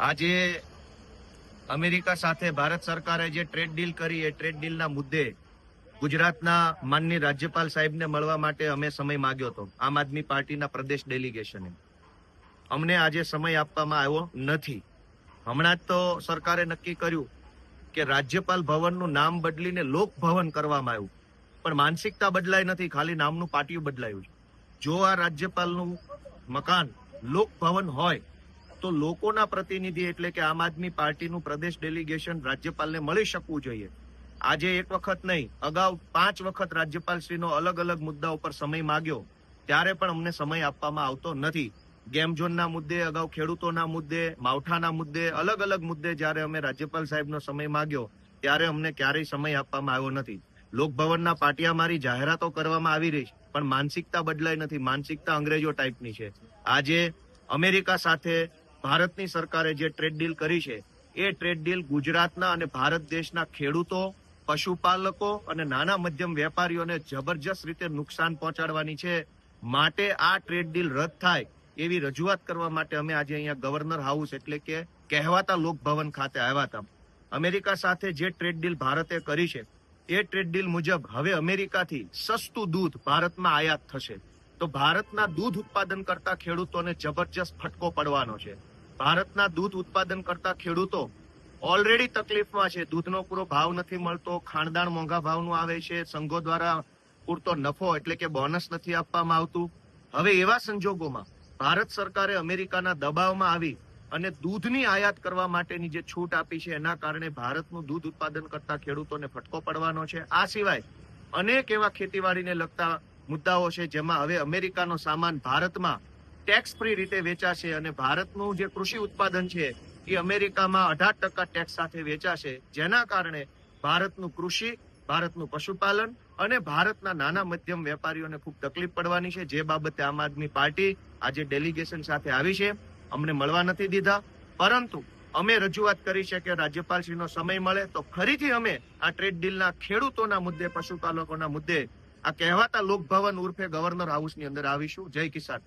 આજે અમેરિકા સાથે ભારત સરકારે જે ટ્રેડ ડીલ કરી, એ ટ્રેડ ડીલના મુદ્દે ગુજરાતના માનની રાજ્યપાલ સાહેબને મળવા માટે અમે સમય માગ્યો હતો. આમ આદમી પાર્ટીના પ્રદેશ ડેલિગેશને. અમને આજે સમય આપવામાં આવ્યો નથી. હમણાં જ તો સરકારે નક્કી કર્યું કે રાજ્યપાલ ભવનનું નામ બદલીને લોક ભવન કરવામાં આવ્યું. પણ માનસિકતા બદલાઈ નથી, ખાલી નામનું પાટિયું બદલાયું છે. જો આ રાજ્યપાલનું મકાન લોક ભવન હોય તો લોકોના પ્રતિનિધિ એટલે કે આમ આદમી પાર્ટીનું પ્રદેશ ડેલિગેશન રાજ્યપાલને મળી શકવું જોઈએ. આજે એક વખત નહીં, અગાઉ પાંચ વખત રાજ્યપાલશ્રીનો અલગ અલગ મુદ્દા ઉપર સમય માગ્યો. ત્યારે પણ અમને સમય આપવામાં આવતો નથી. ગેમ ઝોનના મુદ્દે, અગાઉ ખેડૂતોના મુદ્દે, માવઠાના મુદ્દે, અલગ અલગ મુદ્દે જ્યારે અમે રાજ્યપાલ સાહેબનો સમય માંગ્યો, ત્યારે અમને ક્યારેય સમય આપવામાં આવ્યો નથી. લોકભવનના પાટિયામારી જાહેરાતો કરવામાં આવી રહી છે, પણ માનસિકતા બદલાઈ નથી. માનસિકતા અંગ્રેજો ટાઈપની છે. આજે અમેરિકા સાથે ભારતની સરકારે જે ટ્રેડ ડીલ કરી છે, એ ટ્રેડ ડીલ ગુજરાતના અને ભારત દેશના ખેડૂતો, પશુપાલકો અને નાના મધ્યમ વેપારીઓને જબરજસ્ત રીતે નુકસાન પહોંચાડવાની છે. માટે આ ટ્રેડ ડીલ રદ થાય એવી રજૂઆત કરવા માટે અમે આજે અહીંયા ગવર્નર હાઉસ એટલે કે કહેવાતા લોકભવન ખાતે આવ્યા હતા. અમેરિકા સાથે જે ટ્રેડ ડીલ ભારતે કરી છે, એ ટ્રેડ ડીલ મુજબ હવે અમેરિકાથી સસ્તું દૂધ ભારતમાં આયાત થશે. તો ભારતના દૂધ ઉત્પાદન કરતા ખેડૂતોને જબરજસ્ત ફટકો પડવાનો છે. ભારતના દૂધ ઉત્પાદન કરતા ખેડૂતો ઓલરેડી તકલીફમાં છે. દૂધનો પૂરો ભાવ નથી મળતો ખાણદાણ મોંઘા ભાવનું આવે છે, સંઘો દ્વારા પૂરતો નફો એટલે કે બોનસ નથી આપવામાં આવતું. હવે એવા સંજોગોમાં ભારત સરકારે અમેરિકાના દબાવમાં આવી અને દૂધની આયાત કરવા માટેની જે છૂટ આપી છે, એના કારણે ભારતનું દૂધ ઉત્પાદન કરતા ખેડૂતોને ફટકો પડવાનો છે. આ સિવાય અનેક એવા ખેતીવાડીને લગતા મુદ્દાઓ છે જેમાં હવે અમેરિકાનો સામાન ભારતમાં ટેક્સ ફ્રી રીતે વેચાશે અને ભારતનું જે કૃષિ ઉત્પાદન છે એ અમેરિકામાં અઢાર ટકા ટેક્સ સાથે વેચાશે, જેના કારણે ભારતનું કૃષિ, ભારતનું પશુપાલન અને ભારતના નાના મધ્યમ વેપારીઓને ખૂબ તકલીફ પડવાની છે. જે બાબતે આમ આદમી પાર્ટી આજે ડેલિગેશન સાથે આવી છે. અમને મળવા નથી દીધા. પરંતુ અમે રજૂઆત કરી છે કે રાજ્યપાલશ્રીનો સમય મળે તો ફરીથી અમે આ ટ્રેડ ડીલના ખેડૂતોના મુદ્દે, પશુપાલકોના મુદ્દે આ કહેવાતા લોકભવન ઉર્ફે ગવર્નર હાઉસની અંદર આવીશું. જય કિસાન.